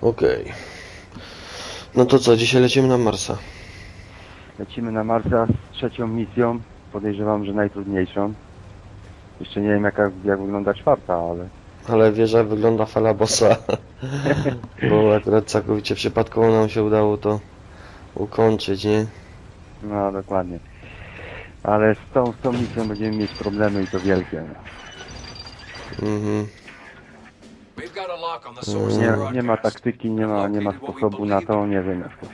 Okej. No to co, dzisiaj lecimy na Marsa. Lecimy na Marsa z trzecią misją. Podejrzewam, że najtrudniejszą. Jeszcze nie wiem jaka, jak wygląda czwarta, ale Ale wieża wygląda fala bossa. Bo akurat całkowicie przypadkowo nam się udało to ukończyć, nie? no dokładnie. Ale z tą, z tą misją będziemy mieć problemy i to wielkie. Mhm. We've got a Nie, nie ma taktyki, nie ma, nie ma sposobu na to, nie wiem jak to.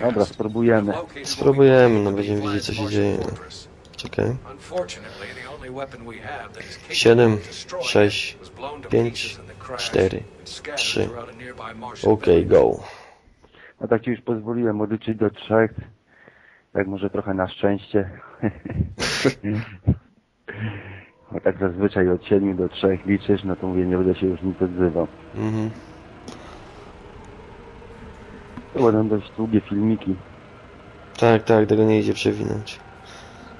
Dobra, spróbujemy. Spróbujemy, no będziemy the wiedzieć co się dzieje. Czekaj. Unfortunately, the only weapon we have that is capable Siedem, of destroying it sześć, was blown to pięć, pieces in the crash cztery, and scattered trzy. throughout a go. No tak ci już pozwoliłem odliczyć do trzech. Tak może trochę na szczęście. Bo tak zazwyczaj od siedmiu do trzech liczysz, no to mówię, nie będę się już nic odzywał. Mhm. To będą dość długie filmiki. Tak, tak, tego nie idzie przewinąć.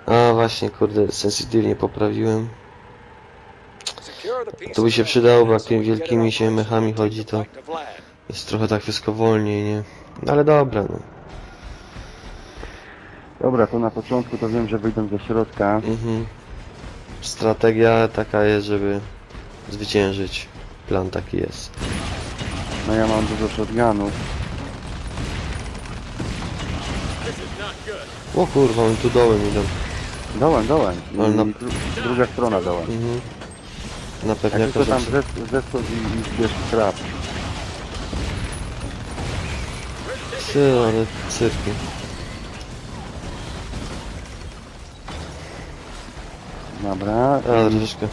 A właśnie, kurde, sensitivity nie poprawiłem. To by się przydało, bo jak tymi wielkimi się mechami chodzi, to jest trochę tak wszystko wolniej, nie? No ale dobra, no. Dobra, to na początku to wiem, że wyjdą ze środka. Mhm. Strategia taka jest, żeby zwyciężyć. Plan taki jest. No ja mam dużo shotgunów. O kurwa, oni tu dołem idą. Dołem, dołem. I Ale na- dru druga strona dołem. Mhm. Na Jak pewniaka tylko tam zes- zeskocz i, i zbierz trap. Ty, ale cyrki. Dobra. Troszeczkę.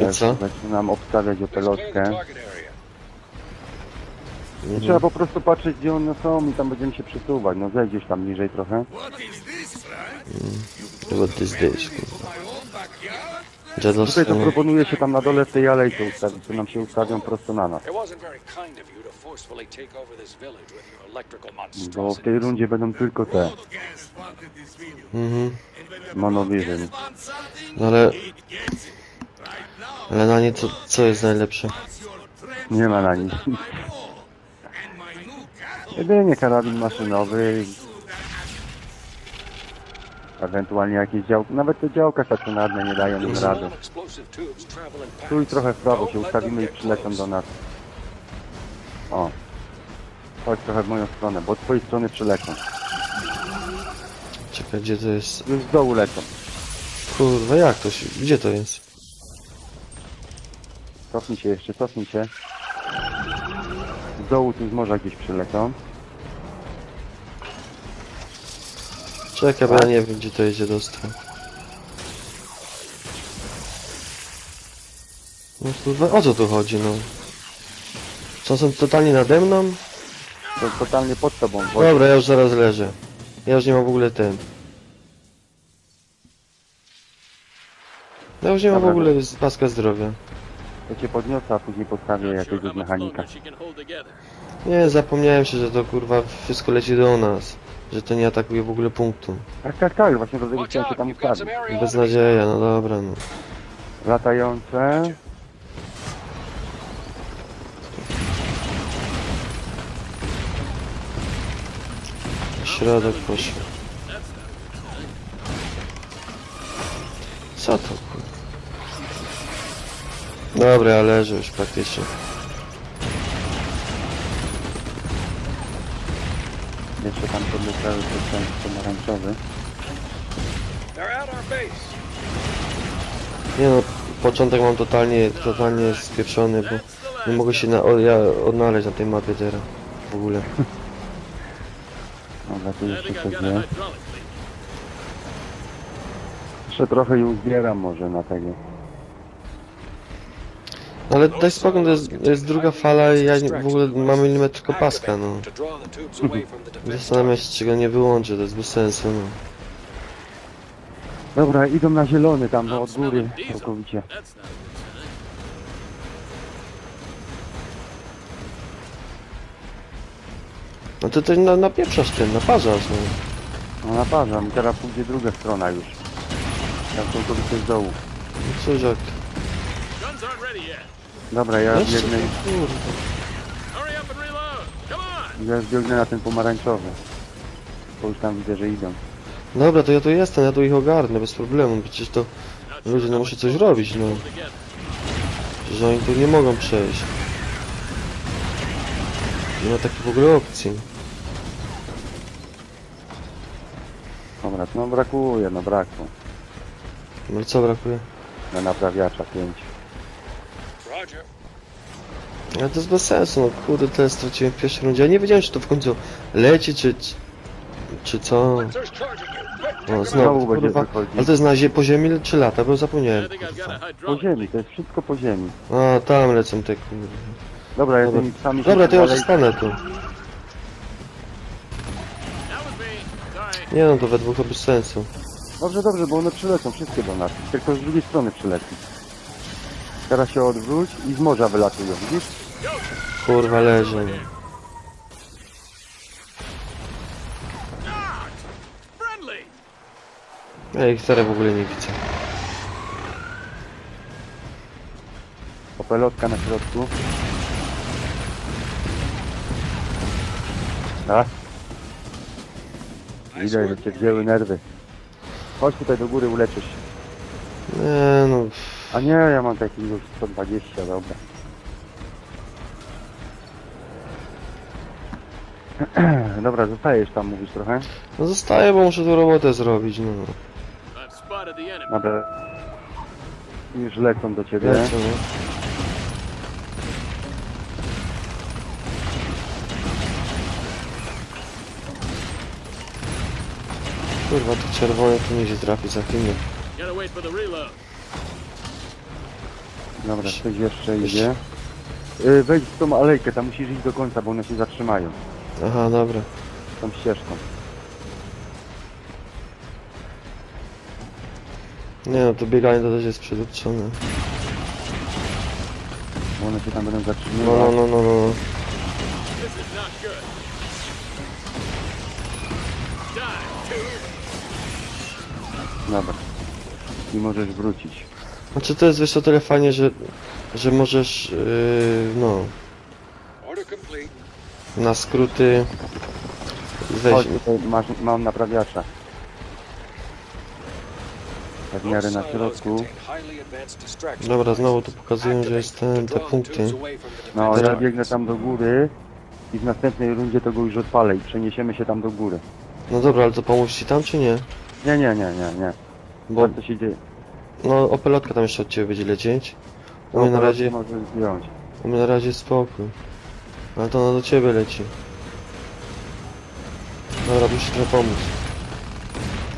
I co? Zaczynam obstawiać opelotkę. Mhm. Trzeba po prostu patrzeć gdzie one są i tam będziemy się przesuwać. No zejdziesz tam niżej trochę. What is this? kurwa? Tutaj to proponuje się tam na dole w tej alejce ustawić, to nam się ustawią prosto na nas. Bo w tej rundzie będą tylko te Mhm. monovision. No ale... Ale na nie co, co jest najlepsze? Nie ma na nich. Jedynie karabin maszynowy. Ewentualnie jakieś działka. Nawet te działka stacjonarne nie dają im rady. Tu i trochę w prawo się ustawimy i przylecą do nas. O. Chodź trochę w moją stronę, bo od twojej strony przylecą. Czekaj, gdzie to jest? Już z dołu lecą. Kurwa, jak to się... Gdzie to jest? Cofnij się jeszcze, cofnij się. Z dołu tu z morza gdzieś przylecą. Czekaj, bo ja nie wiem, gdzie to jest dziadostwo. No kurwa, o co tu chodzi, no? Co, są totalnie nade mną? To totalnie pod tobą. Wojtek. Dobra, ja już zaraz leżę. Ja już nie mam w ogóle ten. Ja już nie mam w Dobra. ogóle z paska zdrowia. To cię podniosę, a później postawię jakiegoś mechanika. Nie, zapomniałem się, że to kurwa wszystko leci do nas. Że to nie atakuje w ogóle punktu. Tak, tak, tak, właśnie do tego chciałem się tam ustawić. Beznadzieja, no dobra, no. Latające. Środek poszło. Co to kurwa? Dobra, ja leżę już praktycznie. Jeszcze tam podleciały ten pomarańczowy. Nie no, początek mam totalnie, totalnie spieprzony, bo nie mogę się na, o, ja odnaleźć na tej mapie teraz. W ogóle. Dobra, tu jeszcze coś jest. Jeszcze trochę i uzbieram może na tego. Ale daj spokój, to jest, to jest druga fala i ja nie, w ogóle mam milimetr tylko paska, no. Defense Zastanawiam się, czy go nie wyłączę, to jest bez sensu, no. Dobra, idą na zielony tam, no, od góry całkowicie. No to ty na, napieprzasz ten, naparzasz, no. No naparzam teraz pójdzie druga strona już. Tam całkowicie z dołu. No Cóż, jak ready yet. Dobra, ja Jeszcze biegnę, to, kurde. Hurry up and reload. Come on. ja biegnę na ten pomarańczowy. Bo już tam widzę, że idą. Dobra, to ja tu jestem, ja tu ich ogarnę, bez problemu. Przecież to ludzie, no much coś robić, no. together. Że oni tu nie mogą przejść. Nie ma takiej w ogóle opcji. Dobra, no brakuje, no brakło. No co brakuje? Na naprawiacza 5. Ale to jest bez sensu, no kurde, tyle straciłem w pierwszej rundzie. Ja nie wiedziałem, czy to w końcu leci, czy... czy, czy co. There's charging you. Quick, O, take Znowu znowu, będzie kurwa. wychodzić. Ale to jest na zie po ziemi czy lata? Bo zapomniałem. Po ziemi, to jest wszystko po ziemi. A, tam lecą te kurde. Dobra, ja Dobra. tymi psami Dobra, to ja już dalej... zostanę tu. Nie no, to we dwóch to bez sensu. Dobrze, dobrze, bo one przylecą wszystkie do nas. Tylko z drugiej strony przyleci. Teraz się odwróć i z morza wylatują, widzisz? Kurwa, friendly. Ja ich w ogóle nie widzę. Opelotka na środku. Tak? Widać, że cię wzięły nerwy. Chodź tutaj do góry, uleczysz się. Nie no, A nie, ja mam taki już 120, dobra. Dobra, zostajesz tam, mówisz trochę? no zostaję, bo muszę tu robotę zrobić, no. Dobra. Już lecą do ciebie. Lecę, no. Kurwa, to czerwone tu nie się trafi za chwilę. Dobra, ktoś jeszcze idzie. Y, Wejdź w tą alejkę, tam musisz iść do końca, bo one się zatrzymają. Aha, dobra. Tą ścieżką. Nie no, to bieganie to też jest przedupczone. Bo one się tam będą No, no, zatrzymywać. no, no, no. This is not good. Die. Dobra. I możesz wrócić. Znaczy to jest wiesz o tyle fajnie, że, że możesz, yy, no, na skróty Chodź, tutaj masz, mam naprawiacza. Tak w miarę na środku. Dobra, znowu tu pokazują, że jest ten, te punkty. No, ja biegnę tam do góry i w następnej rundzie to go już odpalę i przeniesiemy się tam do góry. No dobra, ale to pomóż ci tam czy nie? Nie, nie, nie, nie, nie. Bo, Co się dzieje? No, opelotka tam jeszcze od ciebie będzie lecieć. U mnie na razie, zdjąć. u mnie na razie jest spokój. Ale to ona do ciebie leci. Dobra, muszę trochę pomóc.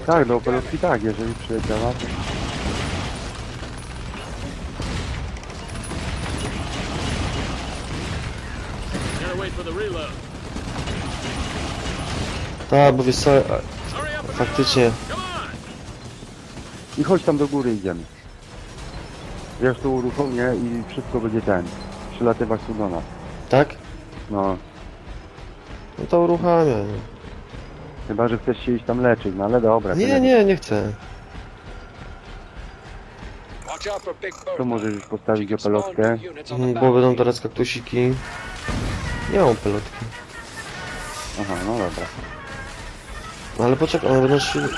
Tak, do opelówki tak, jeżeli przyleciała. to- Gotta wait for the reload. Tak, bo wiesz co, a, Hurry up and faktycznie. I chodź tam do góry idziemy. Wiesz, tu uruchomię i wszystko będzie ten. Przylatywać tu do nas. tak? No, No to uruchamiaj. chyba, że chcesz się iść tam leczyć, no ale dobra. Nie, tyle. nie, nie chcę. Watch out for big bird. Tu możesz już postawić opelotkę. Mhm, Bo będą teraz kaktusiki. Nie mam pelotki. Aha, no dobra. No ale poczekaj, one będą szły...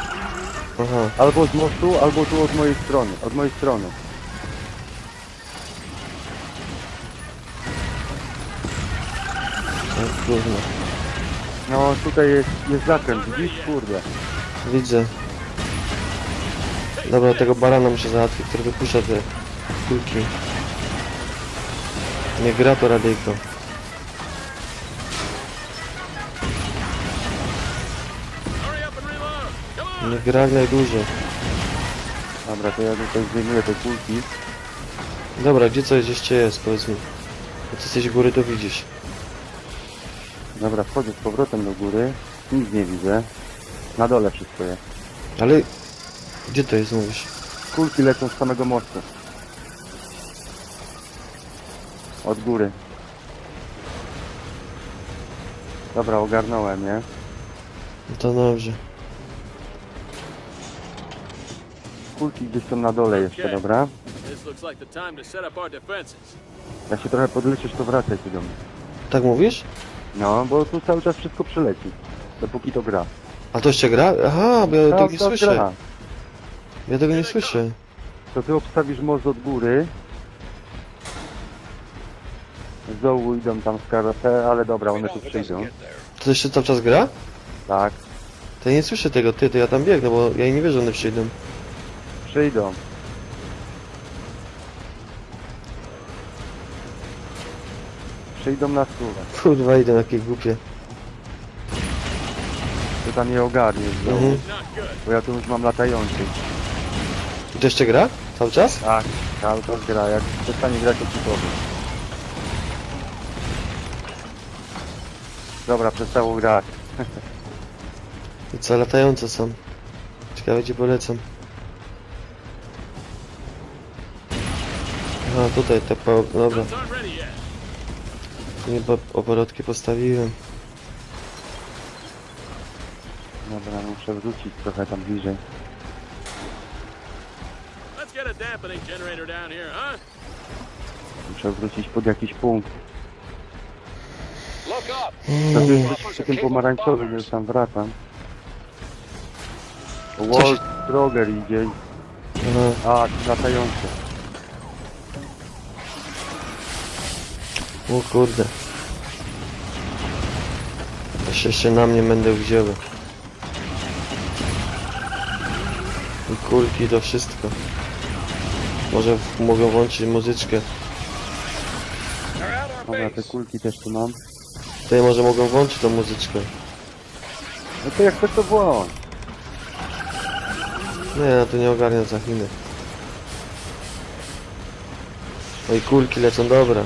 Aha, Albo z mostu, albo tu od mojej strony. Od mojej strony. tak, gówno. No tutaj jest, jest zakręt, widzisz? Kurde. Widzę. Dobra, tego barana muszę załatwić, który wypuszcza te kulki. Nie gra to radyjko. Nie gra jak najdłużej. Dobra, to ja tutaj zdejmuję te kulki. Dobra, gdzie coś jeszcze jest, powiedz mi. Jak jesteś góry, to widzisz. Dobra, wchodzę z powrotem do góry. Nic nie widzę. Na dole wszystko jest. Ale... Gdzie to jest, mówisz? Kulki lecą z samego mostu. Od góry. Dobra, ogarnąłem, nie? No to dobrze. Kulki gdzieś są na dole jeszcze, dobra? To. Jak się trochę podleczysz, to wracaj tu do mnie. Tak mówisz? No, bo tu cały czas wszystko przyleci. Dopóki to gra. A to jeszcze gra? Aha, bo ja tego Cały nie czas słyszę. gra. Ja tego nie słyszę. To ty obstawisz most od góry. Z dołu idą tam z karate, ale dobra, one tu przyjdą. To jeszcze cały czas gra? Tak, To ja nie słyszę tego, ty, to ja tam biegnę, bo ja nie wierzę, że one przyjdą. Przyjdą. Przyjdą na stówę. Kurwa, idę takie głupie. Ty tam je ogarniesz, z dołu, Mhm. Bo ja tu już mam latający. I to jeszcze gra? Cały czas? Tak, cały czas gra. Jak przestanie grać, to ci powiem. Dobra, przestało grać. I co, latające są. Ciekawe gdzie polecam. Aha, tutaj te po... Dobra, nie po oporotki postawiłem. Dobra, muszę wrócić trochę tam bliżej. A? Muszę wrócić pod jakiś punkt. Jest Buffers przy tym pomarańczowym, już tam wracam. World Droger idzie. A, ci o kurde. Jeszcze, jeszcze na mnie będę wzięły. I kulki to wszystko. Może w- mogą włączyć muzyczkę. Dobra, te kulki też tu mam. Tutaj może mogą włączyć tą muzyczkę. No to jak chcesz to włącz. Nie, ja tu nie ogarniam za Chiny. Oj, kulki lecą, dobra.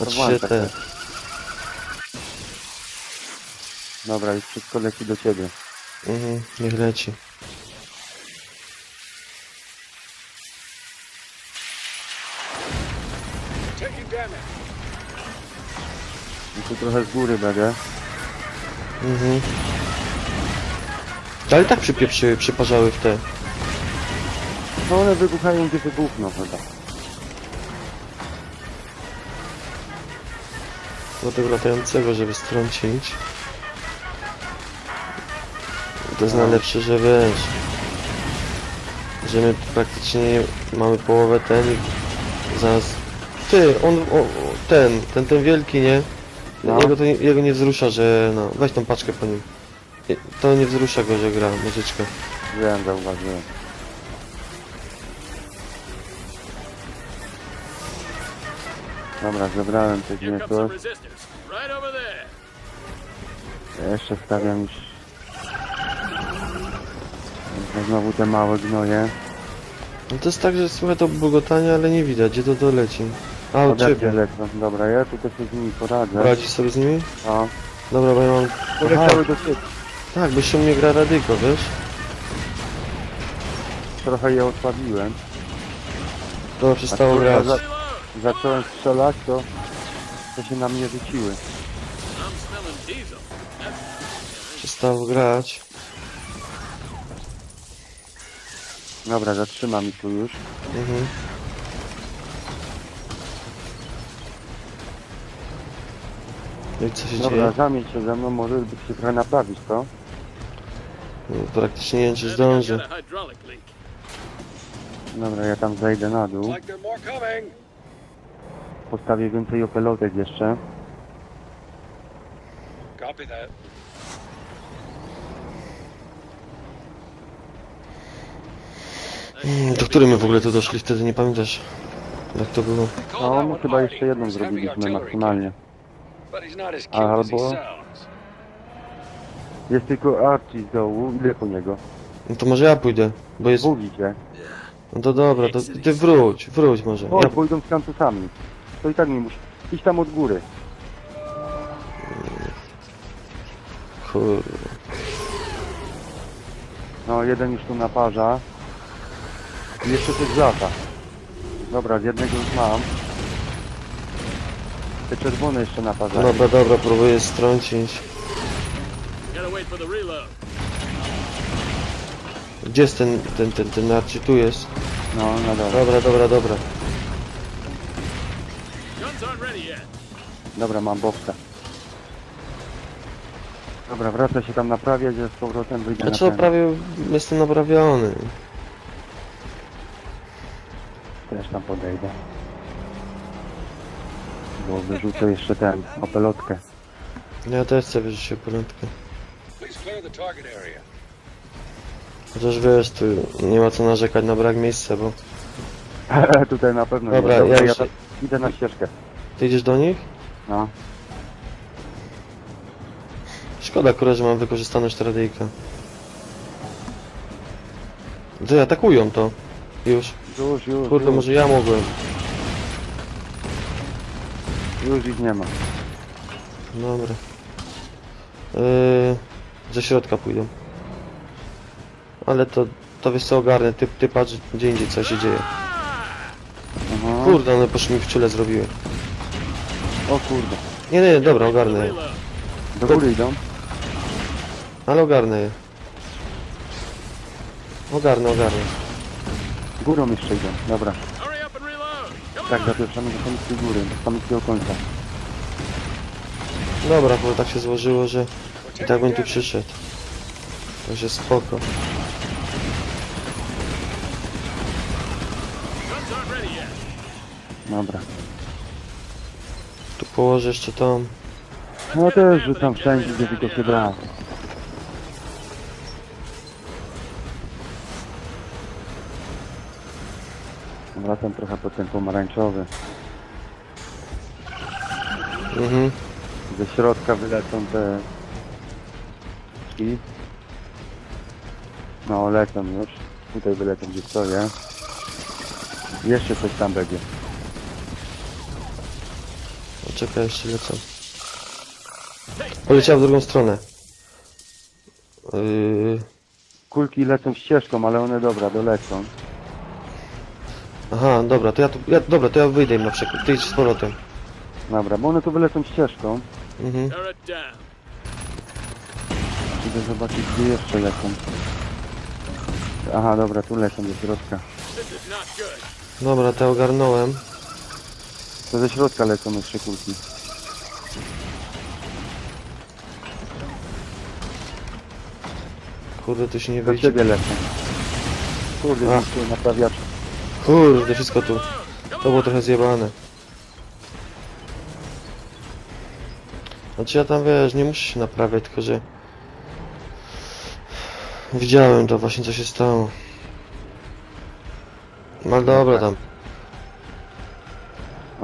Włączaj te. Dobra, już wszystko leci do ciebie. Mhm, niech leci. I tu trochę z góry będę. Mhm. Ale tak przypieprzyły, przyparzały w te. No one wybuchają gdzie wybuchną chyba. Do tego latającego, żeby strącić. To jest najlepsze, że wiesz. Że my praktycznie mamy połowę ten i zaraz... Ty, on, o, ten, ten, ten wielki, nie? No. Jego, to nie, jego nie wzrusza, że no, weź tą paczkę po nim. To nie wzrusza go, że gra muzyczka. Wiem, zauważyłem. Dobra, zebrałem te Here comes some gniotło. resistance. Right over there. Ja jeszcze stawiam już... Jeszcze Znowu te małe gnoje. No to jest tak, że słuchaj to bulgotanie, ale nie widać, gdzie to doleci. A, mnie ciebie. lecą. Dobra, ja tutaj się z nimi poradzę. Radzisz sobie z nimi? O, Dobra, bo ja mam... poleciały do ciebie. Tak, bo się u mnie gra radyko, wiesz? Trochę je osłabiłem. Dobra, przestało grać. za-. Zacząłem strzelać, to... To się na mnie rzuciły. Przestało grać. Dobra, zatrzymam ich tu już. Mhm. No i co się Dobra, dzieje? zamień się ze mną, może by się trochę naprawić, to? No, praktycznie nie wiem, czy zdążę. Dobra, ja tam zejdę na dół. like there more coming. Postawię więcej opelotek jeszcze. Copy that. Mm, Do której my w ogóle tu doszli wtedy, nie pamiętasz? Jak to było? No, my chyba jeszcze jedną zrobiliśmy maksymalnie. Albo-. Jest tylko Archie z dołu. Ile po niego? No to może ja pójdę, bo jest... Budzi cię. No to dobra, to ty wróć, wróć może. O, Ja... idą z kantusami. To i tak nie musi. Idź tam od góry. Kurde. No, jeden już tu naparza. I jeszcze coś lata. Dobra, z jednego już mam. Te czerwone jeszcze naparzają. Dobra, dobra, próbuję strącić. Gdzie jest ten, ten, ten, ten Archie? Tu jest. No, na dole. Dobra, dobra, dobra. Dobra, mam bobka. Dobra, wraca się tam naprawiać, że z powrotem wyjdę Znaczy na ten. prawie jestem naprawiony. Też tam podejdę. Bo wyrzucę jeszcze ten, opelotkę. Ja też chcę wyrzucić polętkę. Please clear the target area. Chociaż wiesz, tu nie ma co narzekać na brak miejsca, bo... Tutaj na pewno Dobra, nie. Dobra, ja już- idę na ścieżkę. Ty idziesz do nich? No. Szkoda akurat, że mam wykorzystaność tradyjka. Ty atakują to. Już. Już, już, Kurde, już, może ja mogłem. już ich nie ma. Dobra. Yy, ze środka pójdą. Ale to, to wiesz co ogarnę, ty, ty patrz gdzie indziej co się dzieje. Aha. Kurde, one poszły mi w czule zrobiły. O kurde. Nie, nie, dobra, ogarnę je. Do góry idą. Ale ogarnę je. Ogarnę, ogarnę. Górą jeszcze idą. Dobra. Hurry up and reload. Come Tak, zapieprzamy do samickiej góry, do samickiego końca. Dobra, bo tak się złożyło, że i tak bym tu przyszedł. Także spoko. Dobra. Położę jeszcze tą. No też rzucam wszędzie, gdzie tylko się da. Wracam trochę po ten pomarańczowy. Mhm. Ze środka wylecą te... I... No, lecą już. Tutaj wylecą, gdzie stoję. Jeszcze coś tam będzie. Czekaj, jeszcze lecą. Poleciała w drugą stronę. Yy... Kulki lecą ścieżką, ale one dobra, dolecą. Aha, dobra, to ja tu, ja, dobra, to ja wyjdę im na przykład. Ty idź z powrotem. Dobra, bo one tu wylecą ścieżką. Mhm. Idę zobaczyć, gdzie jeszcze lecą. Aha, dobra, tu lecą do środka. Dobra, to ja ogarnąłem. To ze środka lecą jeszcze kulki. Kurde, tu się nie Do wyjdzie. ciebie lecą. Kurde, Ach. tu naprawiacz. Kurde, wszystko tu. To było trochę zjebane. Znaczy ja tam wiesz, nie muszę się naprawiać, tylko że... Widziałem to właśnie co się stało. No ale dobra tam.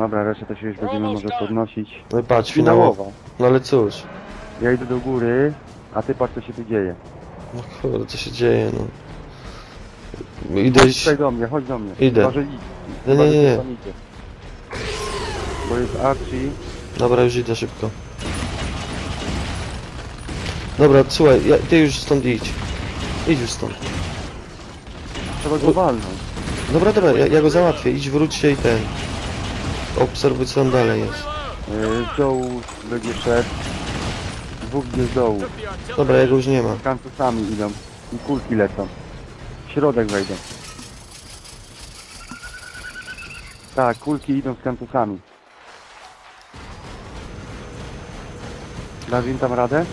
Dobra, resztę to się już będziemy może podnosić. No i patrz. Finałowo. No ale cóż. Ja idę do góry, a ty patrz co się tu dzieje. No kurde, co się dzieje, no. Idę iść... Chodź do mnie, chodź do mnie. Idę. Chyba, że idź. Nie, Chyba, nie, nie. Bo jest Archie. Dobra, już idę szybko. Dobra, słuchaj, ja, ty już stąd idź. Idź już stąd. Trzeba go walnąć. Dobra, dobra, ja, ja go załatwię. Idź, wróć się i ten. Obserwuj co tam dalej jest. Yy, Z dołu będzie szedł. Dwóch idzie z dołu. Dobra, jego już nie ma. Kantusami idą. I kulki lecą. W środek wejdą. Tak, kulki idą z kantusami. Dasz im tam radę?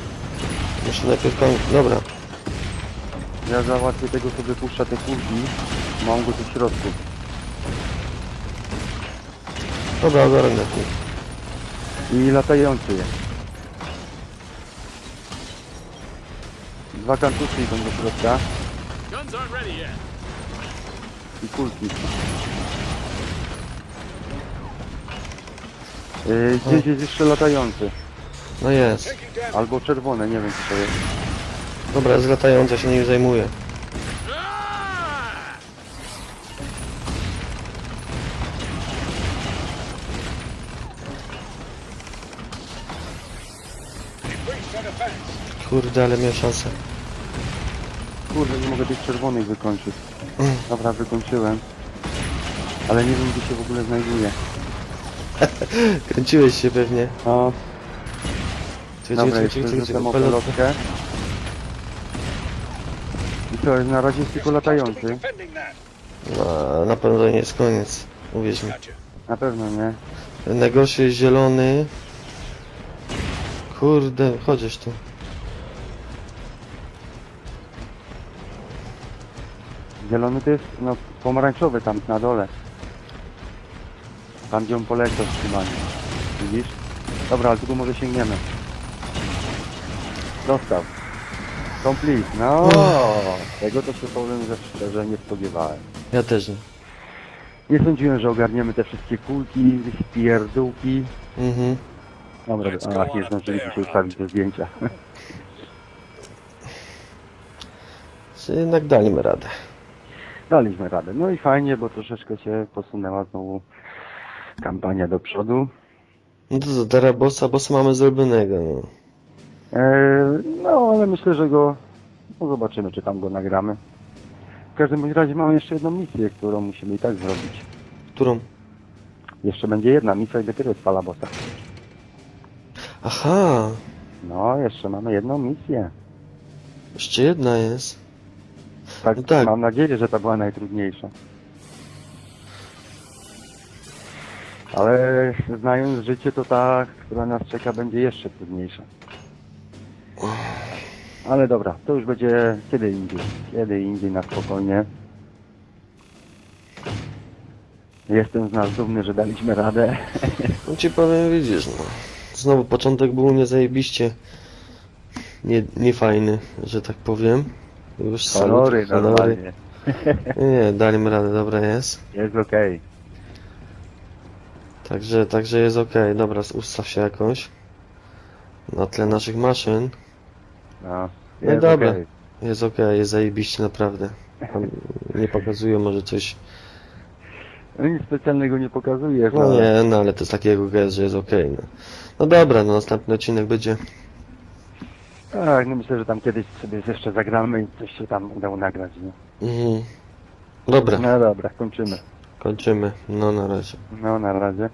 Muszę najpierw koń... Dobra. Ja załatwię tego, co wypuszcza te kulki. Mam go tu w środku. Dobra, ogarnę. I latający jest. Dwa kantusy idą do środka. Guns aren't ready yet. i kulki. Yy, gdzieś jest jeszcze latający. No jest. Albo czerwone, nie wiem co to jest. Dobra, jest latająca, się nim zajmuję. Kurde, ale miał szansę. Kurde, nie mogę tych czerwonych wykończyć. Mm. Dobra, wykończyłem. Ale nie wiem gdzie się w ogóle znajduje. Kręciłeś się pewnie. No, dobra, jeszcze cyk, rzucam pelotkę. opelotkę. I co, na razie jest tylko latający. No, na pewno nie jest koniec. Uwierz mi. Na pewno nie. Najgorszy jest zielony. Kurde, chodzisz tu. Zielony to jest no, pomarańczowy tam na dole. Tam gdzie on poleciał trzymanie. Widzisz? Dobra, ale tu może sięgniemy. Dostaw. Complete. No, tego to się powiem, że szczerze nie spodziewałem. Ja też nie. Nie sądziłem, że ogarniemy te wszystkie kulki, spierdółki. Mhm. Dobra, ach, nie zdążyliśmy się ustawić do zdjęcia. Czy jednak daliśmy radę. Daliśmy radę. No i fajnie, bo troszeczkę się posunęła znowu kampania do przodu. No to co, teraz bossa, bossa mamy zrobionego, no. Eee, no, ale myślę, że go no zobaczymy, czy tam go nagramy. W każdym bądź razie mamy jeszcze jedną misję, którą musimy i tak zrobić. Którą? Jeszcze będzie jedna misja i dopiero jest fala bossa. Aha, No, jeszcze mamy jedną misję. jeszcze jedna jest. Tak, No tak. mam nadzieję, że to była najtrudniejsza. Ale znając życie, to ta, która nas czeka, będzie jeszcze trudniejsza. Ale dobra, to już będzie kiedy indziej. Kiedy indziej na spokojnie. Jestem z nas dumny, że daliśmy radę. No ci powiem, widzisz, no. Znowu początek był niezajebiście nie, niefajny, że tak powiem. Już salut, honory. normalnie. Nie, nie, daliśmy radę, dobra jest. Jest okej. Także, także jest ok, dobra, ustaw się jakoś. Na tle naszych maszyn. No, No jest dobra. okej. Jest ok, jest zajebiście, naprawdę. Tam nie pokazują może coś. No nic specjalnego nie pokazujesz. No ale- nie, no ale to jest takiego gest, że jest ok. No. no dobra, no następny odcinek będzie. Tak, no myślę, że tam kiedyś sobie jeszcze zagramy i coś się tam udało nagrać, nie? Mhm. Dobra, No dobra, kończymy. kończymy. No na razie. No na razie.